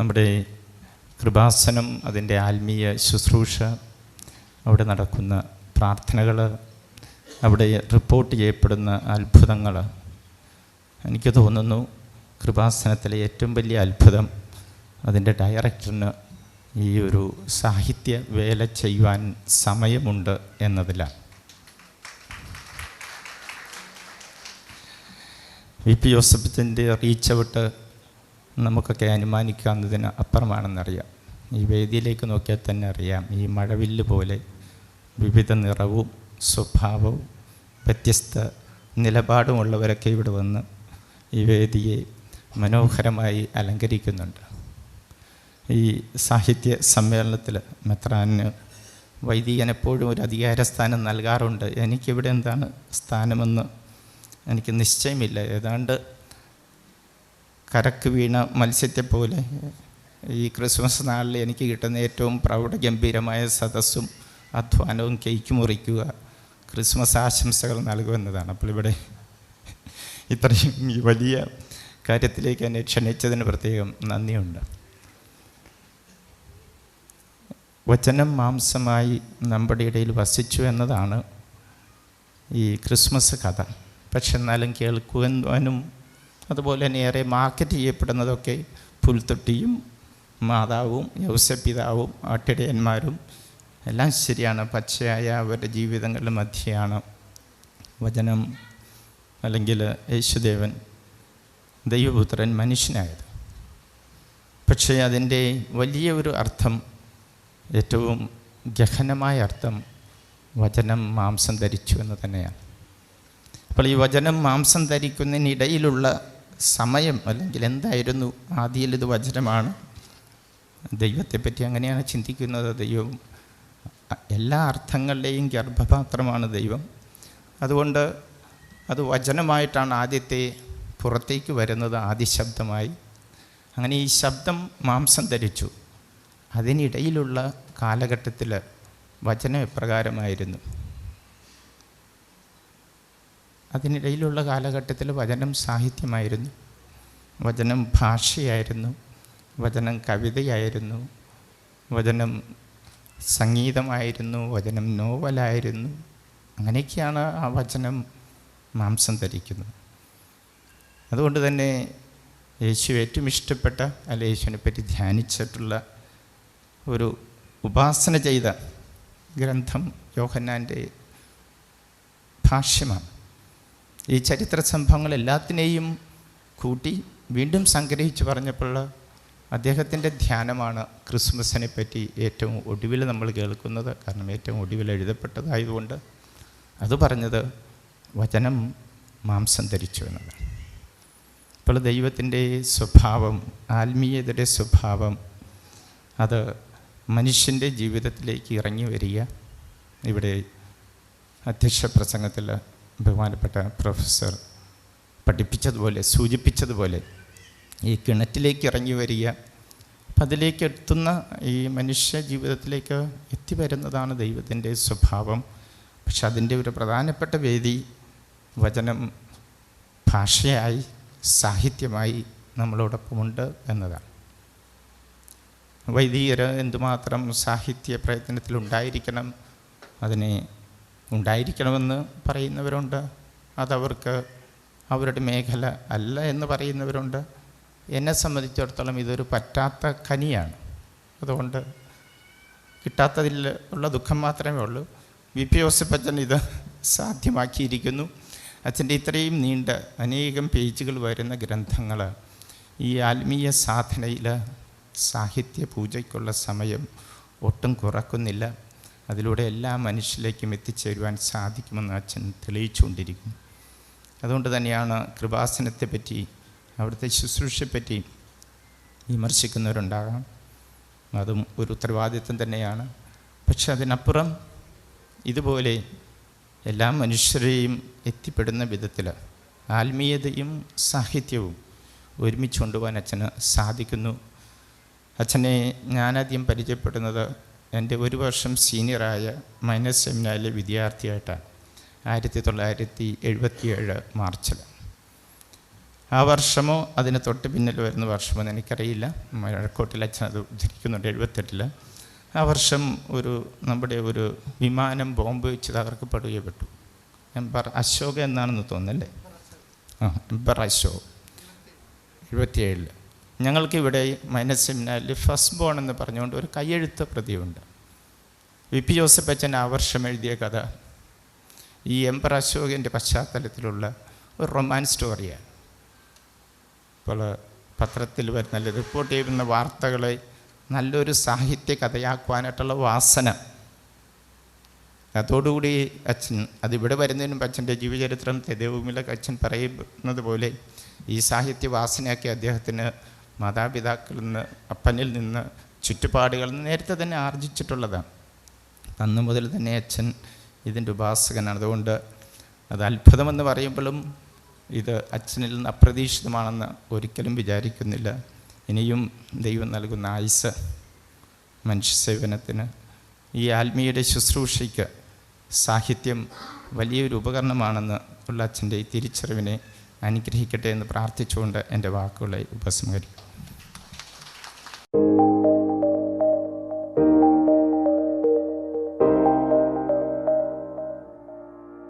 നമ്മുടെ കൃപാസനം അതിന്റെ ആത്മീയ ശുശ്രൂഷ അവിടെ നടക്കുന്ന പ്രാർത്ഥനകൾ അവിടെ റിപ്പോർട്ട് ചെയ്യപ്പെടുന്ന അത്ഭുതങ്ങൾ. എനിക്ക് തോന്നുന്നു കൃപാസനത്തിലെ ഏറ്റവും വലിയ അത്ഭുതം അതിന്റെ ഡയറക്ടറിന് ഈ ഒരു സാഹിത്യ വേല ചെയ്യുവാൻ സമയമുണ്ട് എന്നതിലാണ്. വി പി ജോസഫിന്റെ റീച്ച് ഔട്ട് നമുക്കൊക്കെ അനുമാനിക്കാവുന്നതിന് അപ്പുറമാണെന്നറിയാം. ഈ വേദിയിലേക്ക് നോക്കിയാൽ തന്നെ അറിയാം. ഈ മഴവില്ല് പോലെ വിവിധ നിറവും സ്വഭാവവും വ്യത്യസ്ത നിലപാടുമുള്ളവരൊക്കെ ഇവിടെ വന്ന് ഈ വേദിയെ മനോഹരമായി അലങ്കരിക്കുന്നുണ്ട്. ഈ സാഹിത്യ സമ്മേളനത്തിൽ മെത്രാന് വൈദികൻ എപ്പോഴും ഒരു അധികാര സ്ഥാനം നൽകാറുണ്ട്. എനിക്കിവിടെ എന്താണ് സ്ഥാനമെന്ന് എനിക്ക് നിശ്ചയമില്ല. ഏതാണ്ട് കരക്ക് വീണ മത്സ്യത്തെ പോലെ ഈ ക്രിസ്മസ് നാളിൽ എനിക്ക് കിട്ടുന്ന ഏറ്റവും പ്രൗഢഗംഭീരമായ സദസ്സും അധ്വാനവും കേക്ക് മുറിക്കുക ക്രിസ്മസ് ആശംസകൾ നൽകുക എന്നതാണ് അപ്പോൾ ഇവിടെ ഇത്രയും വലിയ കാര്യത്തിലേക്ക് എന്നെ ക്ഷണിച്ചതിന് പ്രത്യേകം നന്ദിയുണ്ട്. വചനം മാംസമായി നമ്മുടെ ഇടയിൽ വസിച്ചു എന്നതാണ് ഈ ക്രിസ്മസ് കഥ. പക്ഷെ എന്നാലും കേൾക്കുവാനും അതുപോലെ തന്നെ ഏറെ മാർക്കറ്റ് ചെയ്യപ്പെടുന്നതൊക്കെ പുൽത്തൊട്ടിയും മാതാവും യൗസപിതാവും ആട്ടിടയന്മാരും എല്ലാം ശരിയാണ്. പച്ചയായ അവരുടെ ജീവിതങ്ങളുടെ മധ്യയാണ് വചനം അല്ലെങ്കിൽ യേശുദേവൻ ദൈവപുത്രൻ മനുഷ്യനായത്. പക്ഷേ അതിന്റെ വലിയ ഒരു അർത്ഥം ഏറ്റവും ഗഹനമായ അർത്ഥം വചനം മാംസം ധരിച്ചു എന്ന് തന്നെയാണ്. അപ്പോൾ ഈ വചനം മാംസം ധരിക്കുന്നതിനിടയിലുള്ള സമയം അല്ലെങ്കിൽ എന്തായിരുന്നു ആദ്യയിൽ ഇത് വചനമാണ്? ദൈവത്തെപ്പറ്റി അങ്ങനെയാണ് ചിന്തിക്കുന്നത്. ദൈവം എല്ലാ അർത്ഥങ്ങളുടെയും ഗർഭപാത്രമാണ് ദൈവം. അതുകൊണ്ട് അത് വചനമായിട്ടാണ് ആദ്യത്തെ പുറത്തേക്ക് വരുന്നത് ആദ്യ ശബ്ദമായി അങ്ങനെ ഈ ശബ്ദം മാംസം ധരിച്ചു. അതിനിടയിലുള്ള കാലഘട്ടത്തിൽ വചനം എപ്രകാരമായിരുന്നു? അതിനിടയിലുള്ള കാലഘട്ടത്തിൽ വചനം സാഹിത്യമായിരുന്നു. വചനം ഭാഷയായിരുന്നു. വചനം കവിതയായിരുന്നു. വചനം സംഗീതമായിരുന്നു. വചനം നോവലായിരുന്നു. അങ്ങനെയൊക്കെയാണ് ആ വചനം മാംസം ധരിക്കുന്നത്. അതുകൊണ്ട് തന്നെ യേശു ഏറ്റവും ഇഷ്ടപ്പെട്ട അല്ലെ യേശുവിനെപ്പറ്റി ധ്യാനിച്ചിട്ടുള്ള ഒരു ഉപാസന ചെയ്ത ഗ്രന്ഥം യോഹന്നാന്റെ ഭാഷ്യമാണ്. ഈ ചരിത്ര സംഭവങ്ങൾ എല്ലാത്തിനെയും കൂട്ടി വീണ്ടും സംഗ്രഹിച്ച് പറഞ്ഞപ്പോൾ അദ്ദേഹത്തിന്റെ ധ്യാനമാണ് ക്രിസ്മസിനെ പറ്റി ഏറ്റവും ഒടുവിൽ നമ്മൾ കേൾക്കുന്നത്. കാരണം ഏറ്റവും ഒടുവിൽ എഴുതപ്പെട്ടതായതുകൊണ്ട് അത് പറഞ്ഞത് വചനം മാംസം ധരിച്ചു എന്നതാണ് അപ്പോൾ ദൈവത്തിന്റെ സ്വഭാവം ആത്മീയതയുടെ സ്വഭാവം അത് മനുഷ്യന്റെ ജീവിതത്തിലേക്ക് ഇറങ്ങി വരിക. ഇവിടെ അധ്യക്ഷ പ്രസംഗത്തിൽ ബഹുമാനപ്പെട്ട പ്രൊഫസർ പഠിപ്പിച്ചതുപോലെ സൂചിപ്പിച്ചതുപോലെ ഈ കിണറ്റിലേക്ക് ഇറങ്ങി വരിക അപ്പം അതിലേക്ക് എത്തുന്ന ഈ മനുഷ്യ ജീവിതത്തിലേക്ക് എത്തിവരുന്നതാണ് ദൈവത്തിന്റെ സ്വഭാവം. പക്ഷെ അതിന്റെ ഒരു പ്രധാനപ്പെട്ട വേദി വചനം ഭാഷയായി സാഹിത്യമായി നമ്മളോടൊപ്പമുണ്ട് എന്നതാണ്. വൈദികർ എന്തുമാത്രം സാഹിത്യ പ്രയത്നത്തിലുണ്ടായിരിക്കണം അതിനെ ഉണ്ടായിരിക്കണമെന്ന് പറയുന്നവരുണ്ട്. അതവർക്ക് അവരുടെ മേഖല അല്ല എന്ന് പറയുന്നവരുണ്ട്. എന്നെ സംബന്ധിച്ചിടത്തോളം ഇതൊരു പറ്റാത്ത കനിയാണ്. അതുകൊണ്ട് കിട്ടാത്തതിൽ ഉള്ള ദുഃഖം മാത്രമേ ഉള്ളൂ. വി. പി. ജോസഫച്ചൻ ഇത് സാധ്യമാക്കിയിരിക്കുന്നു. അച്ഛന്റെ ഇത്രയും നീണ്ട അനേകം പേജുകൾ വരുന്ന ഗ്രന്ഥങ്ങൾ ഈ ആത്മീയ സാധനയിൽ സാഹിത്യ പൂജയ്ക്കുള്ള സമയം ഒട്ടും കുറക്കുന്നില്ല. അതിലൂടെ എല്ലാ മനുഷ്യരിലേക്കും എത്തിച്ചേരുവാൻ സാധിക്കുമെന്ന് അച്ഛൻ തെളിയിച്ചുകൊണ്ടിരിക്കുന്നു. അതുകൊണ്ട് തന്നെയാണ് കൃപാസനത്തെപ്പറ്റി അവിടുത്തെ ശുശ്രൂഷയെപ്പറ്റി വിമർശിക്കുന്നവരുണ്ടാകാം അതും ഒരു ഉത്തരവാദിത്വം തന്നെയാണ്. പക്ഷെ അതിനപ്പുറം ഇതുപോലെ എല്ലാ മനുഷ്യരെയും എത്തിപ്പെടുന്ന വിധത്തിൽ ആത്മീയതയും സാഹിത്യവും ഒരുമിച്ച് കൊണ്ടുപോകാൻ അച്ഛന് സാധിക്കുന്നു. അച്ഛനെ ഞാനാദ്യം പരിചയപ്പെടുന്നത് എന്റെ ഒരു വർഷം സീനിയറായ മൈനസ് സെമിനാറിലെ വിദ്യാർത്ഥിയായിട്ടാണ് ആയിരത്തി തൊള്ളായിരത്തി എഴുപത്തിയേഴ് മാർച്ചിൽ. ആ വർഷമോ അതിന് തൊട്ട് പിന്നിൽ വരുന്ന വർഷമോ എനിക്കറിയില്ല. മഴക്കോട്ടിൽ അച്ഛൻ അത് ഉദ്ധരിക്കുന്നുണ്ട് എഴുപത്തെട്ടിൽ ആ വർഷം ഒരു നമ്മുടെ ഒരു വിമാനം ബോംബ് വെച്ച് തകർക്കപ്പെടുകപ്പെട്ടു എംപർ അശോക എന്നാണെന്ന് തോന്നുന്നല്ലേ? ആ എംപർ അശോക്. എഴുപത്തിയേഴിൽ ഞങ്ങൾക്കിവിടെ മൈനസ് സെമിനാറിൽ ഫസ്റ്റ് ബോൺ എന്ന് പറഞ്ഞുകൊണ്ട് ഒരു കയ്യെഴുത്ത പ്രതിയുണ്ട് വി പി ജോസഫ് അച്ഛൻ ആ വർഷം എഴുതിയ കഥ. ഈ എംപർ അശോകന്റെ പശ്ചാത്തലത്തിലുള്ള ഒരു റൊമാൻസ് സ്റ്റോറിയാണ്. ഇപ്പോൾ പത്രത്തിൽ വരുന്ന റിപ്പോർട്ട് ചെയ്യുന്ന വാർത്തകളെ നല്ലൊരു സാഹിത്യ കഥയാക്കുവാനായിട്ടുള്ള വാസന. അതോടുകൂടി അച്ഛൻ അതിവിടെ വരുന്നതിനും അച്ഛന്റെ ജീവചരിത്രം തെദേവുമിലൊക്കെ അച്ഛൻ പറയുന്നത് പോലെ ഈ സാഹിത്യ വാസനയൊക്കെ അദ്ദേഹത്തിന് മാതാപിതാക്കളിൽ നിന്ന് അപ്പനിൽ നിന്ന് ചുറ്റുപാടുകളിൽ നിന്ന് നേരത്തെ തന്നെ ആർജിച്ചിട്ടുള്ളതാണ്. അന്ന് മുതൽ തന്നെ അച്ഛൻ ഇതിന്റെ ഉപാസകനാണ്. അതുകൊണ്ട് അത് അത്ഭുതമെന്ന് പറയുമ്പോഴും ഇത് അച്ഛനിൽ നിന്ന് അപ്രതീക്ഷിതമാണെന്ന് ഒരിക്കലും വിചാരിക്കുന്നില്ല. ഇനിയും ദൈവം നൽകുന്ന ആയുസ് മനുഷ്യസേവനത്തിന് ഈ ആത്മീയയുടെ ശുശ്രൂഷയ്ക്ക് സാഹിത്യം വലിയൊരു ഉപകരണമാണെന്ന് ഉള്ള അച്ഛന്റെ ഈ തിരിച്ചറിവിനെ അനുഗ്രഹിക്കട്ടെ എന്ന് പ്രാർത്ഥിച്ചുകൊണ്ട് എന്റെ വാക്കുകളെ ഉപസംഹരിക്കും